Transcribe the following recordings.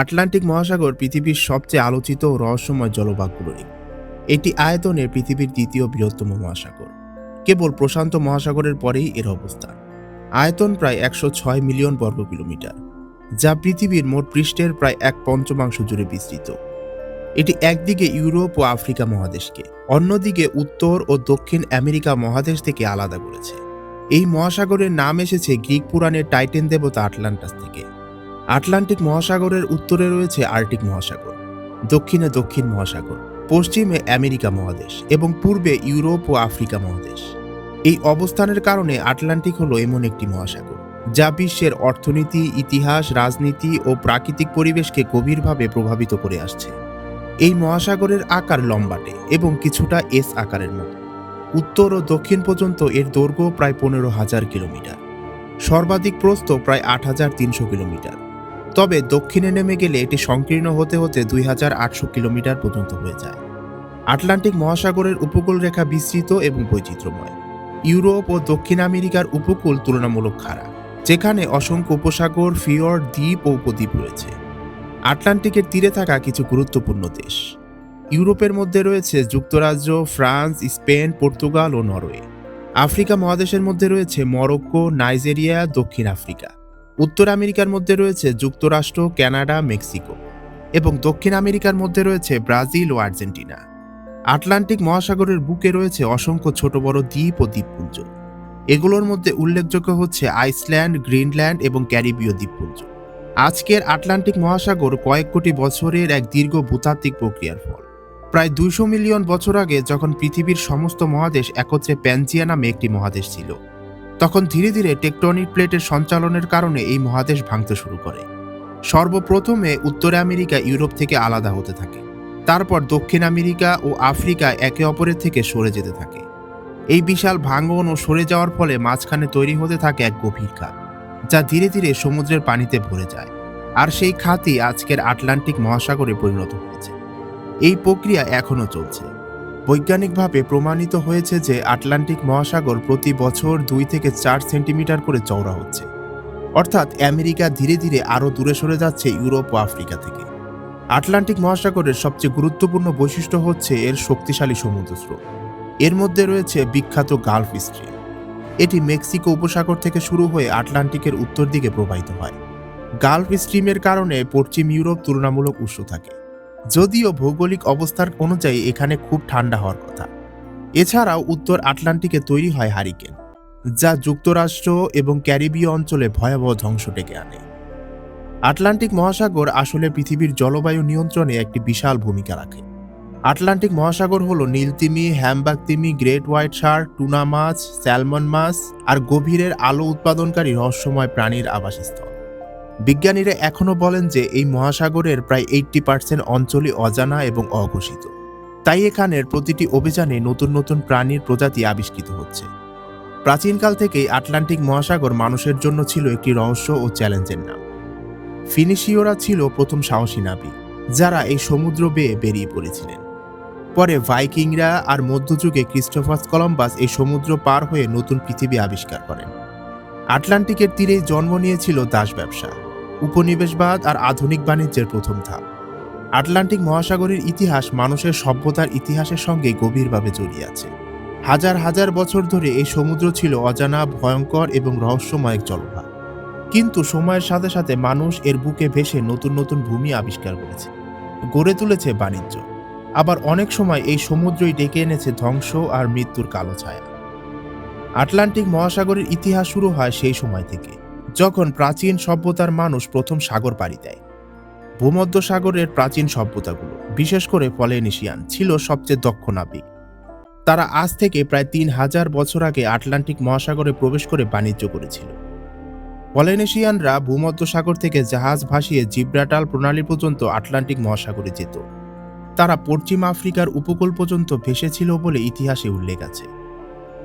Atlantic মহাসাগর পৃথিবীর সবচেয়ে আলোচিত ও রহস্যময় জলভাগগুলোর এটি আয়তনে পৃথিবীর দ্বিতীয় বৃহত্তম মহাসাগর। কেবল প্রশান্ত মহাসাগরের পরেই এর অবস্থান। আয়তন প্রায় একশো ছয় মিলিয়ন বর্গ কিলোমিটার, যা পৃথিবীর মোট পৃষ্ঠের প্রায় এক পঞ্চমাংশ জুড়ে বিস্তৃত। এটি একদিকে ইউরোপ ও আফ্রিকা মহাদেশকে, অন্যদিকে উত্তর ও দক্ষিণ আমেরিকা মহাদেশ থেকে আলাদা করেছে। এই মহাসাগরের নাম এসেছে গ্রিক পুরাণের টাইটেন দেবতা আটলান্টাস থেকে। আটলান্টিক মহাসাগরের উত্তরে রয়েছে আর্কটিক মহাসাগর, দক্ষিণে দক্ষিণ মহাসাগর, পশ্চিমে আমেরিকা মহাদেশ এবং পূর্বে ইউরোপ ও আফ্রিকা মহাদেশ। এই অবস্থানের কারণে আটলান্টিক হলো এমন একটি মহাসাগর, যা বিশ্বের অর্থনীতি, ইতিহাস, রাজনীতি ও প্রাকৃতিক পরিবেশকে গভীরভাবে প্রভাবিত করে আসছে। এই মহাসাগরের আকার লম্বাটে এবং কিছুটা এস আকারের মতো। উত্তর ও দক্ষিণ পর্যন্ত এর দৈর্ঘ্য প্রায় পনেরো হাজার কিলোমিটার। সর্বাধিক প্রস্থ প্রায় আট হাজার তিনশো কিলোমিটার। তবে দক্ষিণে নেমে গেলে এটি সংকীর্ণ হতে হতে দুই হাজার আটশো কিলোমিটার পর্যন্ত হয়ে যায়। আটলান্টিক মহাসাগরের উপকূল রেখা বিস্তৃত এবং বৈচিত্র্যময়। ইউরোপ ও দক্ষিণ আমেরিকার উপকূল তুলনামূলক খাড়া যেখানে অসংখ্য উপসাগর ফিয়র দ্বীপ ও উপদ্বীপ রয়েছে। আটলান্টিকের তীরে থাকা কিছু গুরুত্বপূর্ণ দেশ। ইউরোপের মধ্যে রয়েছে যুক্তরাজ্য, ফ্রান্স, স্পেন, পর্তুগাল ও নরওয়ে। আফ্রিকা মহাদেশের মধ্যে রয়েছে মরক্কো, নাইজেরিয়া, দক্ষিণ আফ্রিকা। উত্তর আমেরিকার মধ্যে রয়েছে যুক্তরাষ্ট্র কানাডা মেক্সিকো এবং দক্ষিণ আমেরিকার মধ্যে রয়েছে ব্রাজিল ও আর্জেন্টিনা। আটলান্টিক মহাসাগরের বুকে রয়েছে অসংখ্য ছোট বড় দ্বীপ ও দ্বীপপুঞ্জ। এগুলোর মধ্যে উল্লেখযোগ্য হচ্ছে আইসল্যান্ড, গ্রিনল্যান্ড এবং ক্যারিবীয় দ্বীপপুঞ্জ। আজকের আটলান্টিক মহাসাগর কয়েক কোটি বছরের এক দীর্ঘ ভূতাত্ত্বিক প্রক্রিয়ার ফল। প্রায় দুইশো মিলিয়ন বছর আগে যখন পৃথিবীর সমস্ত মহাদেশ একত্রে প্যানজিয়া নামে একটি মহাদেশ ছিল তখন ধীরে ধীরে টেকটনিক প্লেটের সঞ্চালনের কারণে এই মহাদেশ ভাঙতে শুরু করে। সর্বপ্রথমে উত্তর আমেরিকা ইউরোপ থেকে আলাদা হতে থাকে। তারপর দক্ষিণ আমেরিকা ও আফ্রিকা একে অপরের থেকে সরে যেতে থাকে। এই বিশাল ভাঙন ও সরে যাওয়ার ফলে মাঝখানে তৈরি হতে থাকে এক গভীর খাত, যা ধীরে ধীরে সমুদ্রের পানিতে ভরে যায়। আর সেই খাতই আজকের আটলান্টিক মহাসাগরে পরিণত হয়েছে। এই প্রক্রিয়া এখনও চলছে। বৈজ্ঞানিকভাবে প্রমাণিত হয়েছে যে আটলান্টিক মহাসাগর প্রতি বছর দুই থেকে চার সেন্টিমিটার করে চওড়া হচ্ছে। অর্থাৎ আমেরিকা ধীরে ধীরে আরও দূরে সরে যাচ্ছে ইউরোপ ও আফ্রিকা থেকে। আটলান্টিক মহাসাগরের সবচেয়ে গুরুত্বপূর্ণ বৈশিষ্ট্য হচ্ছে এর শক্তিশালী সমুদ্র স্রোত এর মধ্যে রয়েছে বিখ্যাত গালফ স্ট্রিম এটি মেক্সিকো উপসাগর থেকে শুরু হয়ে আটলান্টিকের উত্তর দিকে প্রবাহিত হয়। গালফ স্ট্রিমের কারণে পশ্চিম ইউরোপ তুলনামূলক উষ্ণ থাকে। যদিও ভৌগোলিক অবস্থার অনুযায়ী এখানে খুব ঠান্ডা হওয়ার কথা। এছাড়াও উত্তর আটলান্টিকে তৈরি হয় হারিকেন, যা যুক্তরাষ্ট্র এবং ক্যারিবীয় অঞ্চলে ভয়াবহ ধ্বংস ডেকে আনে। আটলান্টিক মহাসাগর আসলে পৃথিবীর জলবায়ু নিয়ন্ত্রণে একটি বিশাল ভূমিকা রাখে। আটলান্টিক মহাসাগর হল নীলতিমি হ্যামবাগ তিমি গ্রেট হোয়াইট শার্ক টুনা মাছ, স্যালমন মাছ আর গভীরের আলো উৎপাদনকারী রহস্যময় প্রাণীর আবাসস্থল। বিজ্ঞানীরা এখনও বলেন যে এই মহাসাগরের প্রায় এইট্টি পার্সেন্ট অঞ্চলই অজানা এবং অঘোষিত। তাই এখানের প্রতিটি অভিযানে নতুন নতুন প্রাণীর প্রজাতি আবিষ্কৃত হচ্ছে। প্রাচীনকাল থেকেই আটলান্টিক মহাসাগর মানুষের জন্য ছিল একটি রহস্য ও চ্যালেঞ্জের নাম। ফিনিশীয়রা ছিল প্রথম সাহসী নাবিক, যারা এই সমুদ্র বেয়ে বেরিয়ে পড়েছিলেন। পরে ভাইকিংরা আর মধ্যযুগে ক্রিস্টোফাস কলম্বাস এই সমুদ্র পার হয়ে নতুন পৃথিবী আবিষ্কার করেন। আটলান্টিকের তীরেই জন্ম নিয়েছিল দাস ব্যবসা। উপনিবেশবাদ আর আধুনিক বাণিজ্যের প্রথম ধাপ। আটলান্টিক মহাসাগরের ইতিহাস মানুষের সভ্যতার ইতিহাসের সঙ্গে গভীরভাবে জড়িয়ে আছে। হাজার হাজার বছর ধরে এই সমুদ্র ছিল অজানা, ভয়ঙ্কর এবং রহস্যময় এক জলভাগ। কিন্তু সময়ের সাথে সাথে মানুষ এর বুকে ভেসে নতুন নতুন ভূমি আবিষ্কার করেছে, গড়ে তুলেছে বাণিজ্য। আবার অনেক সময় এই সমুদ্রই ডেকে এনেছে ধ্বংস আর মৃত্যুর কালো ছায়া। আটলান্টিক মহাসাগরের ইতিহাস শুরু হয় সেই সময় থেকে। যখন প্রাচীন সভ্যতার মানুষ প্রথম সাগর পাড়ি দেয় ভূমধ্য সাগরের প্রাচীন সভ্যতাগুলো, বিশেষ করে পলেনেশিয়ান, ছিল সবচেয়ে দক্ষ নাবিক। তারা আজ থেকে প্রায় তিন হাজার বছর আগে আটলান্টিক মহাসাগরে প্রবেশ করে বাণিজ্য করেছিল। পলেনেশিয়ানরা ভূমধ্য সাগর থেকে জাহাজ ভাসিয়ে জিব্রাটাল প্রণালী পর্যন্ত আটলান্টিক মহাসাগরে যেত। তারা পশ্চিম আফ্রিকার উপকূল পর্যন্ত ভেসেছিল বলে ইতিহাসে উল্লেখ আছে।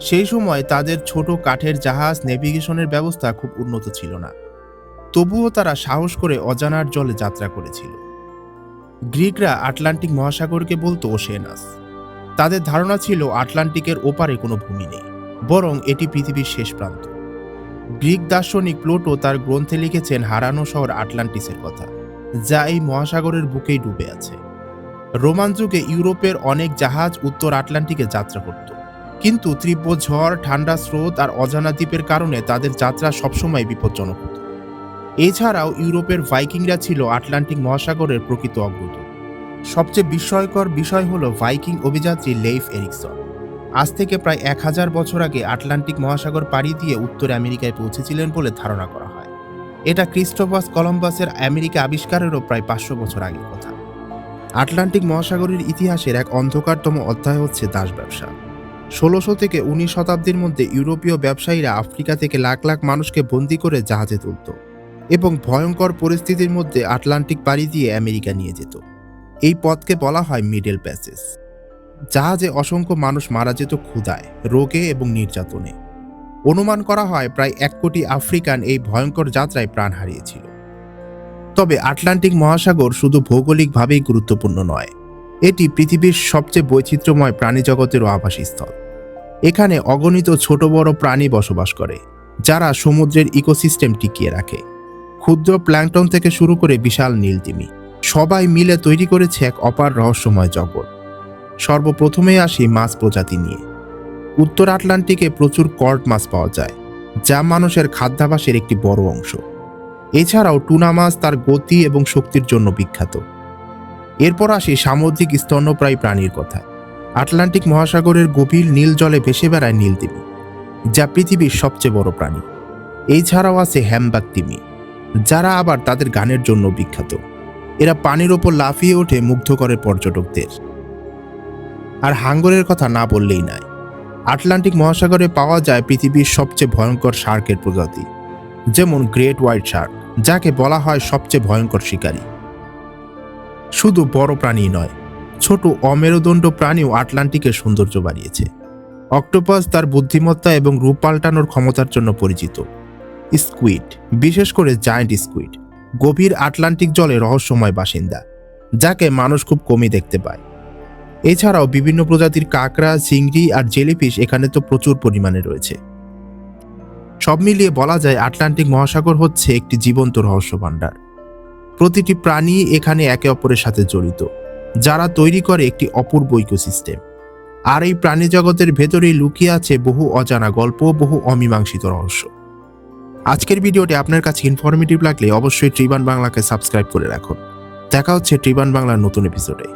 সেই সময় তাদের ছোট কাঠের জাহাজ নেভিগেশনের ব্যবস্থা খুব উন্নত ছিল না। তবুও তারা সাহস করে অজানার জলে যাত্রা করেছিল। গ্রিকরা আটলান্টিক মহাসাগরকে বলতো ওশেনাস। তাদের ধারণা ছিল আটলান্টিকের ওপারে কোনো ভূমি নেই, বরং এটি পৃথিবীর শেষ প্রান্ত। গ্রিক দার্শনিক প্লোটো তার গ্রন্থে লিখেছেন হারানো শহর আটলান্টিসের কথা, যা এই মহাসাগরের বুকেই ডুবে আছে। রোমান যুগে ইউরোপের অনেক জাহাজ উত্তর আটলান্টিকে যাত্রা করত। কিন্তু তীব্র ঝড়, ঠান্ডা স্রোত আর অজানা দ্বীপের কারণে তাদের যাত্রা সবসময় বিপজ্জনক হতো। এছাড়াও ইউরোপের ভাইকিংরা ছিল আটলান্টিক মহাসাগরের প্রকৃত অগ্রদূত। সবচেয়ে বিস্ময়কর বিষয় হলো ভাইকিং অভিযাত্রী লেইফ এরিকসন। আজ থেকে প্রায় এক হাজার বছর আগে আটলান্টিক মহাসাগর পাড়ি দিয়ে উত্তর আমেরিকায় পৌঁছেছিলেন বলে ধারণা করা হয়। এটা ক্রিস্টোফাস কলম্বাসের আমেরিকা আবিষ্কারেরও প্রায় পাঁচশো বছর আগের কথা। আটলান্টিক মহাসাগরের ইতিহাসের এক অন্ধকারতম অধ্যায় হচ্ছে দাস ব্যবসা। ষোলোশো থেকে উনিশ শতাব্দীর মধ্যে ইউরোপীয় ব্যবসায়ীরা আফ্রিকা থেকে লাখ লাখ মানুষকে বন্দি করে জাহাজে তুলত এবং ভয়ঙ্কর পরিস্থিতির মধ্যে আটলান্টিক পাড়ি দিয়ে আমেরিকা নিয়ে যেত। এই পথকে বলা হয় মিডল প্যাসেজ জাহাজে অসংখ্য মানুষ মারা যেত ক্ষুধায়, রোগে এবং নির্যাতনে। অনুমান করা হয় প্রায় এক কোটি আফ্রিকান এই ভয়ঙ্কর যাত্রায় প্রাণ হারিয়েছিল। তবে আটলান্টিক মহাসাগর শুধু ভৌগোলিকভাবেই গুরুত্বপূর্ণ নয়। এটি পৃথিবীর সবচেয়ে বৈচিত্র্যময় প্রাণী জগতেরও আবাসস্থল। এখানে অগণিত ছোট বড় প্রাণী বসবাস করে, যারা সমুদ্রের ইকোসিস্টেম টিকিয়ে রাখে। ক্ষুদ্র প্ল্যাংটন থেকে শুরু করে বিশাল নীলতিমি, সবাই মিলে তৈরি করেছে এক অপার রহস্যময় জগৎ। সর্বপ্রথমে আসি মাছ প্রজাতি নিয়ে। উত্তর আটলান্টিকে প্রচুর কর্ড মাছ পাওয়া যায়, যা মানুষের খাদ্যাভাসের একটি বড় অংশ। এছাড়াও টুনা মাছ তার গতি এবং শক্তির জন্য বিখ্যাত। এরপর আসি সামুদ্রিক স্তন্যপ্রায়ী প্রাণীর কথা। আটলান্টিক মহাসাগরের গভীর নীল জলে ভেসে বেড়ায় নীলতিমি যা পৃথিবীর সবচেয়ে বড় প্রাণী। এছাড়াও আছে হ্যামবাগ তিমি, যারা আবার তাদের গানের জন্য বিখ্যাত। এরা পানির ওপর লাফিয়ে ওঠে মুগ্ধ করে পর্যটকদের। আর হাঙ্গরের কথা না বললেই নাই আটলান্টিক মহাসাগরে পাওয়া যায় পৃথিবীর সবচেয়ে ভয়ঙ্কর শার্কের প্রজাতি, যেমন গ্রেট হোয়াইট শার্ক, যাকে বলা হয় সবচেয়ে ভয়ঙ্কর শিকারী। শুধু বড় প্রাণী নয়, ছোট অমেরুদণ্ড প্রাণীও আটলান্টিকের সৌন্দর্য বাড়িয়েছে। অক্টোপাস তার বুদ্ধিমত্তা এবং রূপ পাল্টানোর ক্ষমতার জন্য পরিচিত। স্কুইড, বিশেষ করে জায়ান্ট স্কুইড, গভীর আটলান্টিক জলে রহস্যময় বাসিন্দা, যাকে মানুষ খুব কমই দেখতে পায়। এছাড়াও বিভিন্ন প্রজাতির কাঁকড়া, চিংড়ি আর জেলিফিশ এখানে তো প্রচুর পরিমাণে রয়েছে। সব মিলিয়ে বলা যায় আটলান্টিক মহাসাগর হচ্ছে একটি জীবন্ত রহস্য ভাণ্ডার প্রতিটি প্রাণী এখানে একে অপরের সাথে জড়িত, যারা তৈরি করে একটি অপূর্ব ইকোসিস্টেম। আর এই প্রাণী জগতের ভেতরেই লুকিয়ে আছে বহু অজানা গল্প বহু অমীমাংসিত রহস্য। আজকের ভিডিওটি আপনার কাছে ইনফরমেটিভ লাগলে অবশ্যই ট্রিবান বাংলাকে সাবস্ক্রাইব করে রাখুন। দেখা হচ্ছে ট্রিবান বাংলার নতুন এপিসোডে